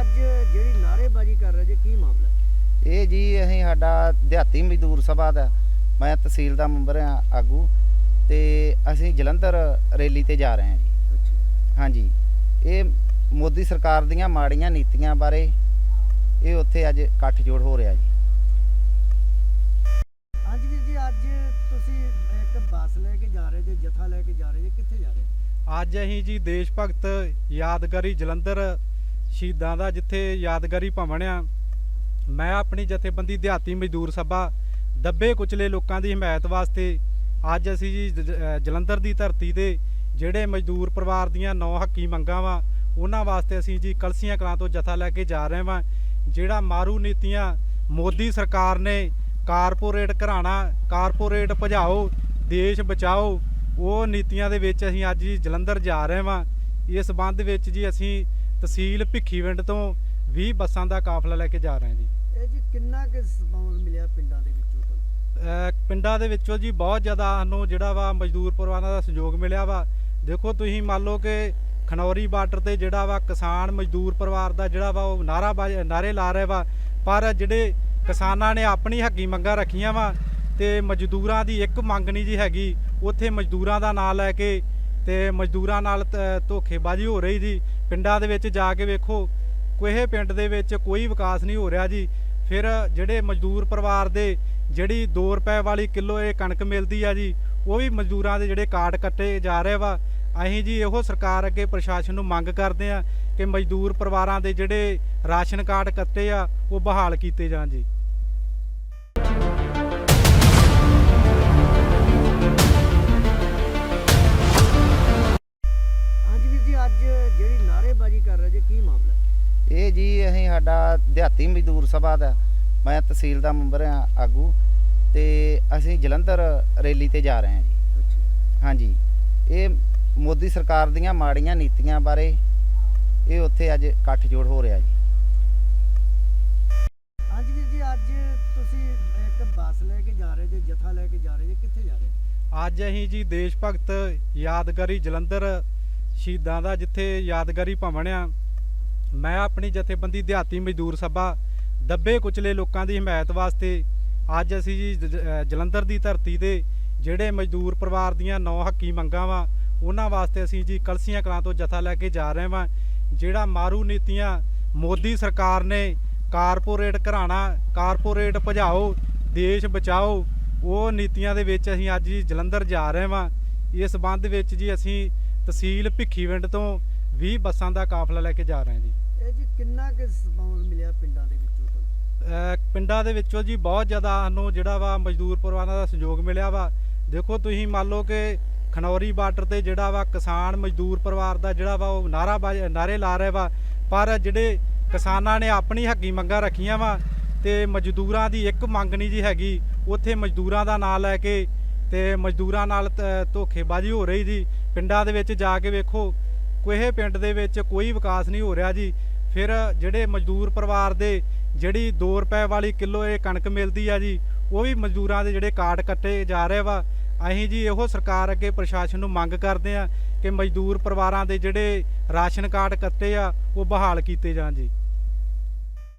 ਅੱਜ ਇਹ ਜੀ ਅਸੀਂ ਸਾਡਾ ਦਿਹਾਤੀ ਮਜ਼ਦੂਰ ਸਭਾ ਦਾ ਮੈਂ ਤਹਿਸੀਲ ਦਾ ਮੈਂਬਰ ਆ ਆਗੂ ਤੇ ਅਸੀਂ ਜਲੰਧਰ ਰੈਲੀ ਤੇ ਜਾ ਰਹੇ ਹਾਂ ਜੀ। ਹਾਂਜੀ। ਇਹ ਮੋਦੀ ਸਰਕਾਰ ਦੀਆਂ ਮਾੜੀਆਂ ਨੀਤੀਆਂ ਬਾਰੇ ਇਹ ਉੱਥੇ ਅੱਜ ਇਕੱਠ ਜੋੜ ਹੋ ਰਿਹਾ ਜੀ। ਅੱਜ ਵੀ ਜੀ ਅੱਜ ਤੁਸੀਂ ਇੱਕ ਬੱਸ ਲੈ ਕੇ ਜਾ ਰਹੇ ਜੇ ਜਥਾ ਲੈ ਕੇ ਜਾ ਰਹੇ ਜੇ ਕਿੱਥੇ ਜਾ ਰਹੇ? ਅੱਜ ਅਸੀਂ ਜੀ ਦੇਸ਼ ਭਗਤ ਯਾਦਗਾਰੀ ਜਲੰਧਰ ਸ਼ਹੀਦਾਂ ਦਾ ਜਿੱਥੇ ਯਾਦਗਾਰੀ ਭਵਨ ਆ, ਮੈਂ ਆਪਣੀ ਜਥੇਬੰਦੀ ਦਿਹਾਤੀ ਮਜ਼ਦੂਰ ਸਭਾ ਦੱਬੇ ਕੁਚਲੇ ਲੋਕਾਂ ਦੀ ਹਮਾਇਤ ਵਾਸਤੇ ਅੱਜ ਅਸੀਂ ਜੀ ਜ- ਜਲੰਧਰ ਦੀ ਧਰਤੀ ਤੇ ਜਿਹੜੇ ਮਜ਼ਦੂਰ ਪਰਿਵਾਰ ਦੀਆਂ ਨੌ ਹੱਕੀ ਮੰਗਾਂ ਵਾ, ਉਹਨਾਂ ਵਾਸਤੇ ਅਸੀਂ ਜੀ ਕਲਸੀਆਂ ਕਲਾਂ ਤੋਂ ਜਥਾ ਲੈ ਕੇ ਜਾ ਰਹੇ ਵਾਂ, ਜਿਹੜਾ ਮਾਰੂ ਨੀਤੀਆਂ ਮੋਦੀ ਸਰਕਾਰ ਨੇ ਕਾਰਪੋਰੇਟ ਘਰਾਣਾ, ਕਾਰਪੋਰੇਟ ਭਜਾਓ, ਦੇਸ਼ ਬਚਾਓ, ਉਹ ਨੀਤੀਆਂ ਦੇ ਵਿੱਚ ਅਸੀਂ ਅੱਜ ਜੀ ਜਲੰਧਰ ਜਾ ਰਹੇ ਵਾਂ। ਇਸ ਸੰਬੰਧ ਵਿੱਚ ਜੀ ਅਸੀਂ ਤਹਿਸੀਲ ਭਿੱਖੀਵਿੰਡ ਤੋਂ 20 ਬੱਸਾਂ ਦਾ ਕਾਫਲਾ ਲੈ ਕੇ ਜਾ ਰਹੇ ਹਾਂ ਜੀ। ਇਹ ਜੀ ਕਿੰਨਾ ਕੁ ਰਿਸਪੌਂਸ ਮਿਲਿਆ ਪਿੰਡਾਂ ਦੇ ਵਿੱਚੋਂ ਤੁਹਾਨੂੰ? ਪਿੰਡਾਂ ਦੇ ਵਿੱਚੋਂ ਜੀ ਬਹੁਤ ਜ਼ਿਆਦਾ ਸਾਨੂੰ ਜਿਹੜਾ ਵਾ ਮਜ਼ਦੂਰ ਪਰਿਵਾਰਾਂ ਦਾ ਸਹਿਯੋਗ ਮਿਲਿਆ ਵਾ। ਦੇਖੋ ਤੁਸੀਂ ਮੰਨ ਲਓ ਕਿ ਖਨੌਰੀ ਬਾਰਡਰ ਤੇ ਜਿਹੜਾ ਵਾ ਕਿਸਾਨ ਮਜ਼ਦੂਰ ਪਰਿਵਾਰ ਦਾ ਜਿਹੜਾ ਵਾ ਉਹ ਨਾਰਾ ਨਾਰੇ ਲਾ ਰਹੇ ਵਾ। ਪਰ ਜਿਹੜੇ ਕਿਸਾਨਾਂ ਨੇ ਆਪਣੀ ਹੱਕੀ ਮੰਗਾਂ ਰੱਖੀਆਂ ਵਾ ਤੇ ਮਜ਼ਦੂਰਾਂ ਦੀ ਇੱਕ ਮੰਗ ਨਹੀਂ ਜੀ ਹੈਗੀ ਉੱਥੇ ਮਜ਼ਦੂਰਾਂ ਦਾ ਨਾਂ ਲੈ ਕੇ ਤੇ ਮਜ਼ਦੂਰਾਂ ਨਾਲ ਧੋਖੇਬਾਜ਼ੀ ਹੋ ਰਹੀ ਜੀ। ਪਿੰਡਾਂ ਦੇ ਵਿੱਚ ਜਾ ਕੇ ਵੇਖੋ, ਕੋਹੇ ਪਿੰਡ ਦੇ ਵਿੱਚ ਕੋਈ ਵਿਕਾਸ ਨਹੀਂ ਹੋ ਰਿਹਾ ਜੀ। ਫਿਰ ਜਿਹੜੇ ਮਜ਼ਦੂਰ ਪਰਿਵਾਰ ਦੇ ਜਿਹੜੀ 2 ਰੁਪਏ ਵਾਲੀ ਕਿਲੋ ਇਹ ਕਣਕ ਮਿਲਦੀ ਆ ਜੀ, ਉਹ ਵੀ ਮਜ਼ਦੂਰਾਂ ਦੇ ਜਿਹੜੇ ਕਾਰਡ ਕੱਟੇ ਜਾ ਰਹੇ ਵਾ। ਅਸੀਂ ਜੀ ਇਹੋ ਸਰਕਾਰ ਅੱਗੇ ਪ੍ਰਸ਼ਾਸਨ ਨੂੰ ਮੰਗ ਕਰਦੇ ਆ ਕਿ ਮਜ਼ਦੂਰ ਪਰਿਵਾਰਾਂ ਦੇ ਜਿਹੜੇ ਰਾਸ਼ਨ ਕਾਰਡ ਕੱਟੇ ਆ, ਉਹ ਬਹਾਲ ਕੀਤੇ ਜਾਣ ਜੀ। ਅੱਜ ਜਿਹੜੀ ਨਾਅਰੇਬਾਜ਼ੀ ਕਰ ਰਹੇ ਜੇ ਕੀ ਮਾਮਲਾ ਹੈ? ਇਹ ਜੀ ਅਸੀਂ ਸਾਡਾ ਦਿਹਾਤੀ ਮਜ਼ਦੂਰ ਸਭਾ ਦਾ ਮੈਂ ਤਹਿਸੀਲ ਦਾ ਮੈਂਬਰ ਆ ਆਗੂ। ਤੇ ਅਸੀਂ ਜਲੰਧਰ ਰੈਲੀ ਤੇ ਜਾ ਰਹੇ ਹਾਂ ਜੀ। ਹਾਂਜੀ। ਇਹ ਮੋਦੀ ਸਰਕਾਰ ਦੀਆਂ ਮਾੜੀਆਂ ਨੀਤੀਆਂ ਬਾਰੇ ਇਹ ਉੱਥੇ ਅੱਜ ਇਕੱਠ ਜੋੜ ਹੋ ਰਿਹਾ ਜੀ। ਹਾਂਜੀ ਵੀਰ ਜੀ ਅੱਜ ਤੁਸੀਂ ਇੱਕ ਬੱਸ ਲੈ ਕੇ ਜਾ ਰਹੇ ਜੇ ਜਥਾ ਲੈ ਕੇ ਜਾ ਰਹੇ ਜੇ ਕਿੱਥੇ ਜਾ ਰਹੇ? ਅੱਜ ਅਸੀਂ ਜੀ ਦੇਸ਼ ਭਗਤ ਯਾਦਗਾਰੀ ਜਲੰਧਰ ਸ਼ਹੀਦਾਂ ਦਾ ਜਿੱਥੇ ਯਾਦਗਾਰੀ ਭਵਨ ਆ, ਮੈਂ ਆਪਣੀ ਜਥੇਬੰਦੀ ਦਿਹਾਤੀ ਮਜ਼ਦੂਰ ਸਭਾ ਦੱਬੇ ਕੁਚਲੇ ਲੋਕਾਂ ਦੀ ਹਮਾਇਤ ਵਾਸਤੇ ਅੱਜ ਅਸੀਂ ਜੀ ਜ- ਜਲੰਧਰ ਦੀ ਧਰਤੀ ਤੇ ਜਿਹੜੇ ਮਜ਼ਦੂਰ ਪਰਿਵਾਰ ਦੀਆਂ ਨੌ ਹੱਕੀ ਮੰਗਾਂ ਵਾ, ਉਹਨਾਂ ਵਾਸਤੇ ਅਸੀਂ ਜੀ ਕਲਸੀਆਂ ਕਲਾਂ ਤੋਂ ਜਥਾ ਲੈ ਕੇ ਜਾ ਰਹੇ ਵਾਂ, ਜਿਹੜਾ ਮਾਰੂ ਨੀਤੀਆਂ ਮੋਦੀ ਸਰਕਾਰ ਨੇ ਕਾਰਪੋਰੇਟ ਘਰਾਣਾ, ਕਾਰਪੋਰੇਟ ਭਜਾਓ, ਦੇਸ਼ ਬਚਾਓ, ਉਹ ਨੀਤੀਆਂ ਦੇ ਵਿੱਚ ਅਸੀਂ ਅੱਜ ਜੀ ਜਲੰਧਰ ਜਾ ਰਹੇ ਵਾਂ। ਇਸ ਸੰਬੰਧ ਵਿੱਚ ਜੀ ਅਸੀਂ ਤਹਿਸੀਲ ਭਿੱਖੀਵਿੰਡ ਤੋਂ 20 ਬੱਸਾਂ ਦਾ ਕਾਫਲਾ ਲੈ ਕੇ ਜਾ ਰਹੇ ਹਾਂ ਜੀ। ਇਹ ਜੀ ਕਿੰਨਾ ਕੁ ਰਿਸਪੌਂਸ ਮਿਲਿਆ ਪਿੰਡਾਂ ਦੇ ਵਿੱਚੋਂ ਤੁਹਾਨੂੰ? ਪਿੰਡਾਂ ਦੇ ਵਿੱਚੋਂ ਜੀ ਬਹੁਤ ਜ਼ਿਆਦਾ ਸਾਨੂੰ ਜਿਹੜਾ ਵਾ ਮਜ਼ਦੂਰ ਪਰਿਵਾਰਾਂ ਦਾ ਸਹਿਯੋਗ ਮਿਲਿਆ ਵਾ। ਦੇਖੋ ਤੁਸੀਂ ਮੰਨ ਲਓ ਕਿ ਖਨੌਰੀ ਬਾਰਡਰ ਤੇ ਜਿਹੜਾ ਵਾ ਕਿਸਾਨ ਮਜ਼ਦੂਰ ਪਰਿਵਾਰ ਦਾ ਜਿਹੜਾ ਵਾ ਉਹ ਨਾਰਾ ਨਾਰੇ ਲਾ ਰਹੇ ਵਾ। ਪਰ ਜਿਹੜੇ ਕਿਸਾਨਾਂ ਨੇ ਆਪਣੀ ਹੱਕੀ ਮੰਗਾਂ ਰੱਖੀਆਂ ਵਾ ਤੇ ਮਜ਼ਦੂਰਾਂ ਦੀ ਇੱਕ ਮੰਗ ਨਹੀਂ ਜੀ ਹੈਗੀ ਉੱਥੇ ਮਜ਼ਦੂਰਾਂ ਦਾ ਨਾਂ ਲੈ ਕੇ ਤੇ ਮਜ਼ਦੂਰਾਂ ਨਾਲ ਧੋਖੇਬਾਜ਼ੀ ਹੋ ਰਹੀ ਜੀ। ਪਿੰਡਾਂ ਦੇ ਵਿੱਚ ਜਾ ਕੇ ਵੇਖੋ ਕੋਹੇ ਪਿੰਡ ਦੇ ਵਿੱਚ ਕੋਈ ਵਿਕਾਸ ਨਹੀਂ ਹੋ ਰਿਹਾ ਜੀ। ਫਿਰ ਜਿਹੜੇ ਮਜ਼ਦੂਰ ਪਰਿਵਾਰ ਦੇ ਜਿਹੜੀ 2 ਰੁਪਏ ਵਾਲੀ ਕਿਲੋ ਇਹ ਕਣਕ ਮਿਲਦੀ ਆ ਜੀ, ਉਹ ਵੀ ਮਜ਼ਦੂਰਾਂ ਦੇ ਜਿਹੜੇ ਕਾਰਡ ਕੱਟੇ ਜਾ ਰਹੇ ਵਾ। ਅਸੀਂ ਜੀ ਇਹੋ ਸਰਕਾਰ ਅੱਗੇ ਪ੍ਰਸ਼ਾਸਨ ਨੂੰ ਮੰਗ ਕਰਦੇ ਆ ਕਿ ਮਜ਼ਦੂਰ ਪਰਿਵਾਰਾਂ ਦੇ ਜਿਹੜੇ ਰਾਸ਼ਨ ਕਾਰਡ ਕੱਟੇ ਆ, ਉਹ ਬਹਾਲ ਕੀਤੇ ਜਾਣ ਜੀ।